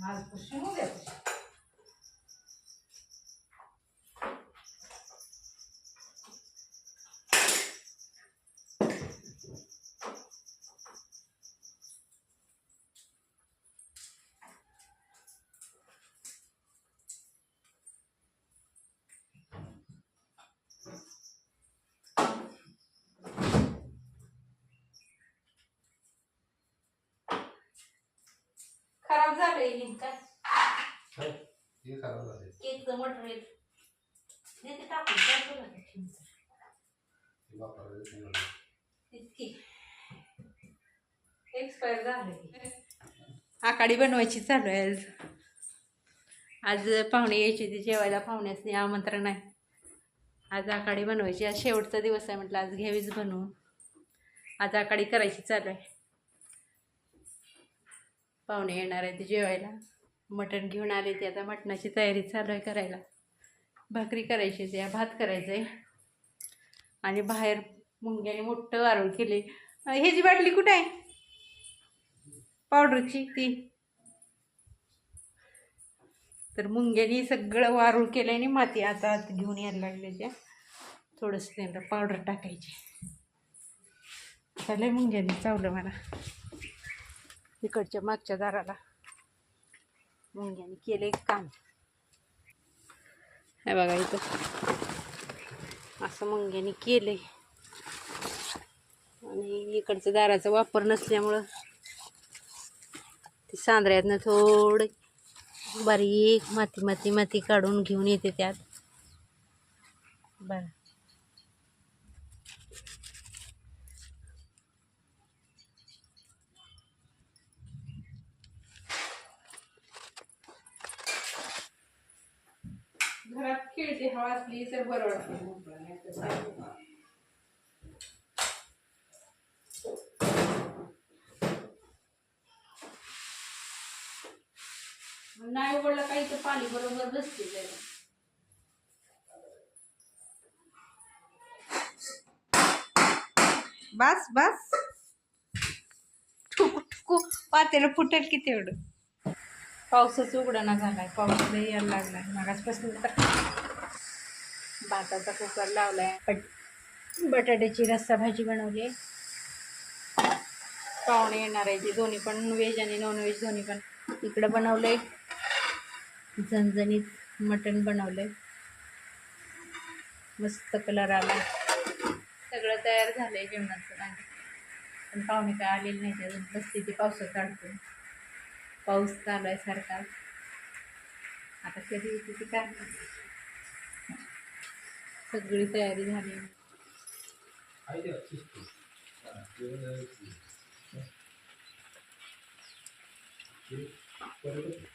Mas o coxinho não vê. खराब झालंय हे काय? हे केकचं देते टाकून काय. हे. इतकी. एक्सपायर झाले आकाडी बनवायची चालू आहे आज. आज पाहुणे यायचे ते जेवायला पाहुण्यासनी आमंत्रण आहे. आज आकाडी बनवायची. आज शेवटचा दिवस आहे म्हटलं आज घ्यावीच बनवून. आज आकाडी करायची चालू आहे. पाहुणे येणार आहे ते जेवायला. मटण घेऊन आले ते आता मटणाची तयारी चालू आहे करायला. भाकरी करायची त्या भात करायचं आहे. आणि बाहेर मुंग्याने मोठं वारूळ केले. ह्याची बाटली कुठे आहे? पावडरची ती. तर मुंग्याने सगळं वारूळ केलं आणि माती आता आत घेऊन यायला लागले त्या. थोडंसं त्यांना पावडर टाकायची. चालेल मुंग्याने चावलं मला. इकडच्या मागच्या दाराला. मुंग्याने केलं काम. हे बघा इथं. असं मुंग्याने केले आणि इकडचं दाराचा वापर नसल्यामुळं ते सांद्र्यातनं थोडं बारीक माती माती माती काढून घेऊन येते त्यात. बरं. घरात खेळते हवा असली तर बरं वाटतं. नाही उघडलं काही तर पाणी बरोबर बसते त्याला बस बस. ठुकू ठुकू पातेला फुटेल किती एवढं पावसाच उघडा झालाय. पाऊस यायला लागलाय. मागासपासून तर भाताचा कुकर लावलाय. बट बटाट्याची रस्सा भाजी बनवली पाहुणे येणार आहे ते दोन्ही पण व्हेज आणि नॉन व्हेज दोन्ही पण. इकडं बनवलंय. झणझणीत मटण बनवलंय. मस्त कलर आला सगळं तयार झालंय जेवणाचं. आणि पण पाहुणे काय आलेले नाही अजून. बसते ते पावसात काढतो पाऊस चालू आहे सारखा. आता कधी येते काय सगळी तयारी झाली. परत